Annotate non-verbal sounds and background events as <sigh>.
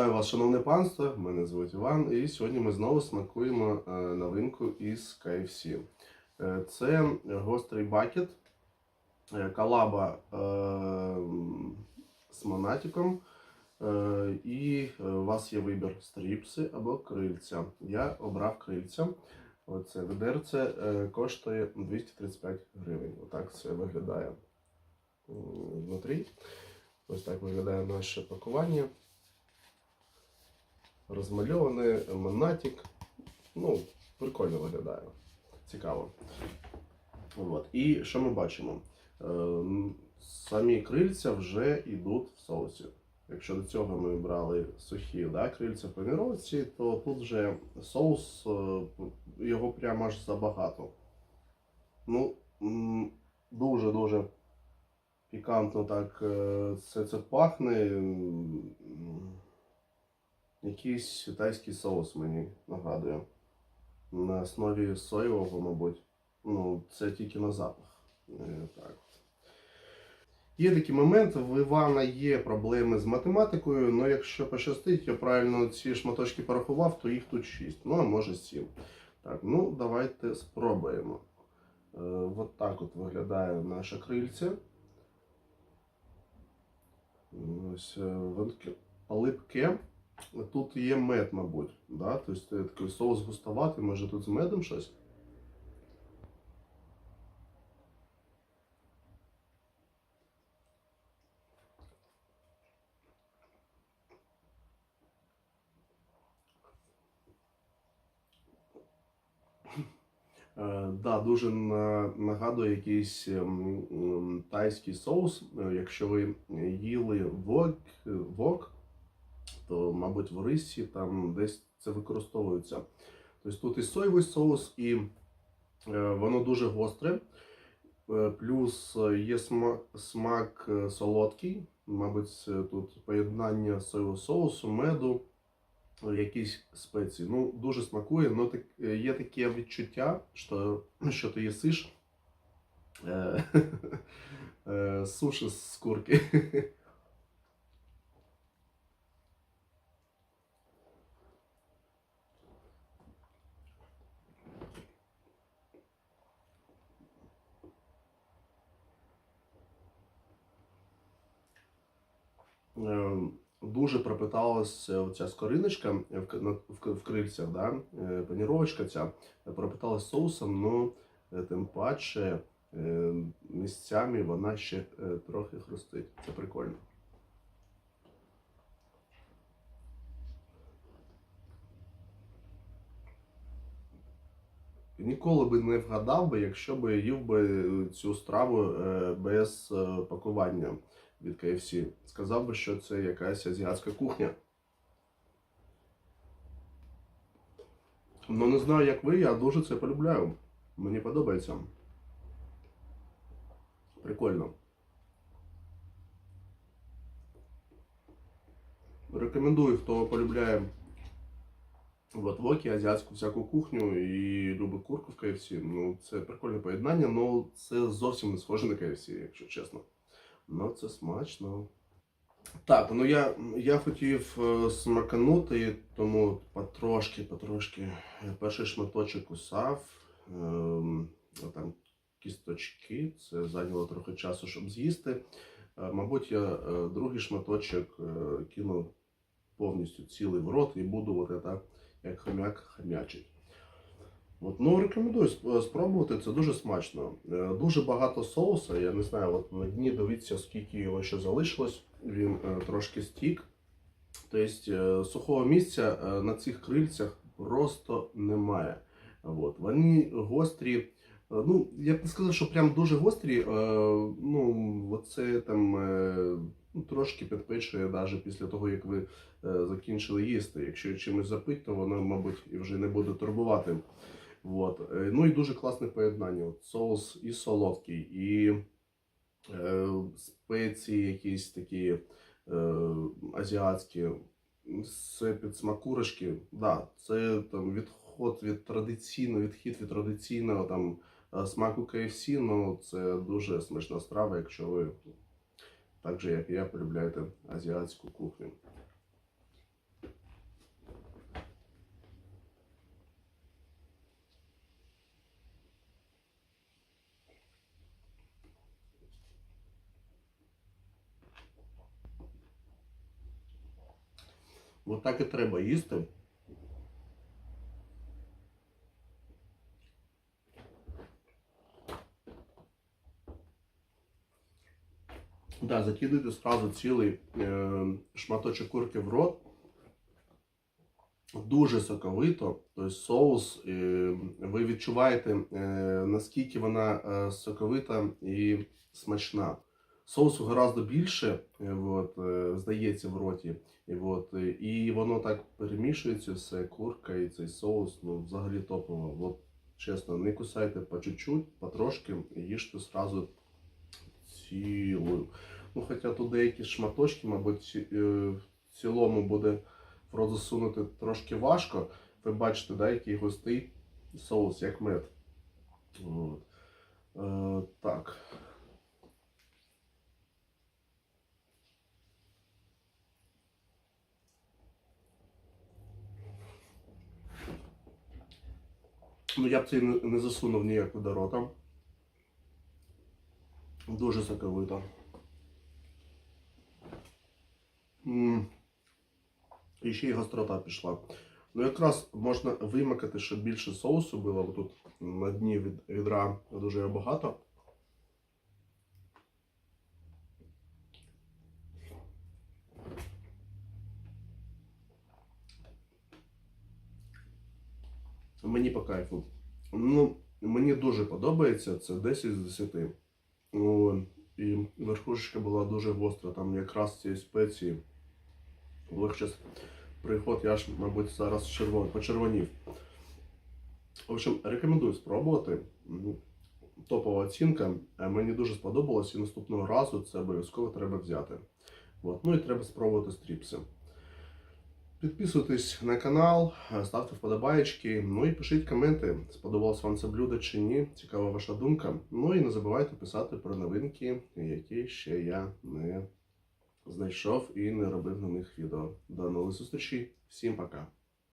Вітаю вас, шановне панство. Мене звуть Іван, і сьогодні ми знову смакуємо е, новинку із KFC. Е, Це гострий бакет, е, колаба е, з монатиком. Е, І у вас є вибір стріпси або крильця. Я обрав крильця. Оце ведерце коштує 235 гривень. Отак це виглядає внутрі. Ось так виглядає наше пакування. Розмальований монатик. Ну, прикольно виглядає. Цікаво. От. І що ми бачимо? Е, Самі крильця вже йдуть в соусі. Якщо до цього ми брали сухі да, крильця в паніровці, то тут вже соус, е, його прямо аж забагато. Ну, дуже-дуже пікантно так е, все це пахне. Якийсь тайський соус мені нагадує. На основі соєвого, мабуть. Ну, це тільки на запах. Е, Так. Є такі моменти, в Івана є проблеми з математикою, але якщо пощастить, я правильно ці шматочки порахував, то їх тут 6, ну а може 7. Так, ну давайте спробуємо. Е, от так от виглядає наше крильце. Ось е, липке. Тут є мед, мабуть. Да? Тобто такий соус густоватий, може тут з медом щось. Е, да, дуже нагадує якийсь ем, ем, тайський соус. Е, Якщо ви їли вок, вок, то, мабуть, в рисі там десь це використовується. Тобто тут і соєвий соус, і е, воно дуже гостре. Е, Плюс е, є смак, смак солодкий. Мабуть, тут поєднання соєвого соусу, меду, якісь спеції. Ну, дуже смакує, але так, є таке відчуття, що, <clears throat> що ти їсиш <laughs> суші з курки. <laughs> дуже пропиталася ця скориночка в, крильцях, да? е, паніровочка ця е, пропиталась соусом, ну е, тим паче е, місцями вона ще е, трохи хрустить. Це прикольно. Ніколи би не вгадав би, якщо би їв би цю страву е, без е, пакування від KFC. Сказав би, що це якась азіатська кухня. Ну не знаю, як ви, я дуже це полюбляю. Мені подобається. Прикольно. Рекомендую, хто полюбляє от вокі, азіатську всяку кухню і любить курку в KFC. Ну, це прикольне поєднання, але це зовсім не схоже на KFC, якщо чесно. Ну, це смачно. Так, ну я, я хотів е, смаканути, тому потрошки, потрошки перший шматочок кусав. Ем, там кісточки, це зайняло трохи часу, щоб з'їсти. Е, мабуть, я е, другий шматочок кинув повністю цілий в рот і буду от це, як хомяк хомячить. От, ну, рекомендую спробувати, це дуже смачно. Е, Дуже багато соуса, я не знаю, от на дні дивіться, скільки його ще залишилось. Він е, трошки стік. Тобто е, сухого місця е, на цих крильцях просто немає. От. Вони гострі. е, Ну, я б не сказав, що прям дуже гострі. е, Ну, оце там е, ну, трошки підпечує навіть після того, як ви е, закінчили їсти. Якщо чимось запить, то воно, мабуть, і вже не буде турбувати. Вот. Е, Ну і дуже класне поєднання. От соус і солодкий, і е, спеції якісь такі е, азіатські, це підсмакурочки. Да, це там відход від традиційного, відхід від традиційного там е, смаку KFC, ну це дуже смачна страва, якщо ви так же, як і я, полюбляєте азіатську кухню. От так і треба їсти. Да, закидуйте сразу цілий е, шматочок курки в рот. Дуже соковито, тобто соус, е, ви відчуваєте, е, наскільки вона е, соковита і смачна. Соусу гораздо більше, е, от, е, здається, в роті. От, е, і воно так перемішується, все, курка і цей соус, ну, взагалі топово. От, чесно, не кусайте по чуть-чуть, потрошки, їжте сразу цілу. Ну, хоча тут деякі шматочки, мабуть, в цілому буде в рот засунути трошки важко. Ви бачите, да, який густий соус, як мед. От. Е, так. Ну, я б цей не, засунув ніяк до рота. Дуже соковито. І ще й гострота пішла. Ну, якраз можна вимикати, щоб більше соусу було. Бо тут на дні від відра дуже багато. Мені по кайфу. Ну, мені дуже подобається, це 10 з 10. О, і верхушечка була дуже гостра, там якраз ці спеції. Зараз приход, я ж, мабуть, зараз червон, почервонів. В общем, рекомендую спробувати. Топова оцінка. Е, Мені дуже сподобалось і наступного разу це обов'язково треба взяти. От. Ну і треба спробувати стріпси. Підписуйтесь на канал, ставте вподобаєчки, ну і пишіть коменти, сподобалось вам це блюдо чи ні. Цікава ваша думка. Ну і не забувайте писати про новинки, які ще я не знайшов і не робив на них відео. До нових зустрічей. Всім пока!